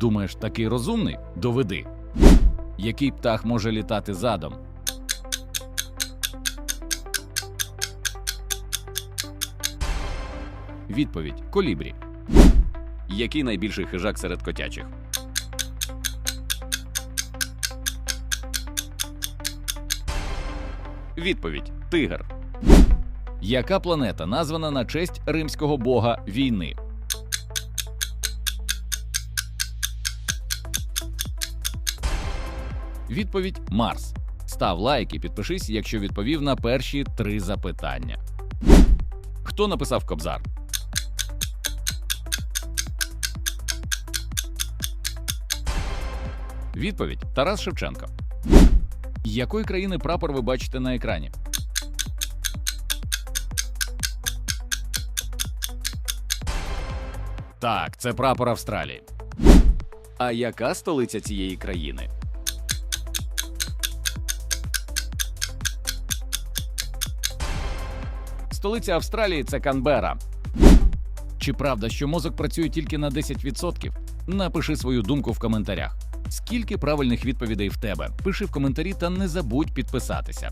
Думаєш, такий розумний? Доведи. Який птах може літати задом? Відповідь Колібрі. Який найбільший хижак серед котячих? Відповідь Тигр. Яка планета названа на честь римського бога війни? Відповідь Марс. Став лайк і підпишись, якщо відповів на перші три запитання. Хто написав Кобзар? Відповідь Тарас Шевченко. Якої країни прапор ви бачите на екрані? Так, це прапор Австралії. А яка столиця цієї країни? Столиця Австралії це Канбера. Чи правда, що мозок працює тільки на 10%? Напиши свою думку в коментарях. Скільки правильних відповідей в тебе? Пиши в коментарі та не забудь підписатися.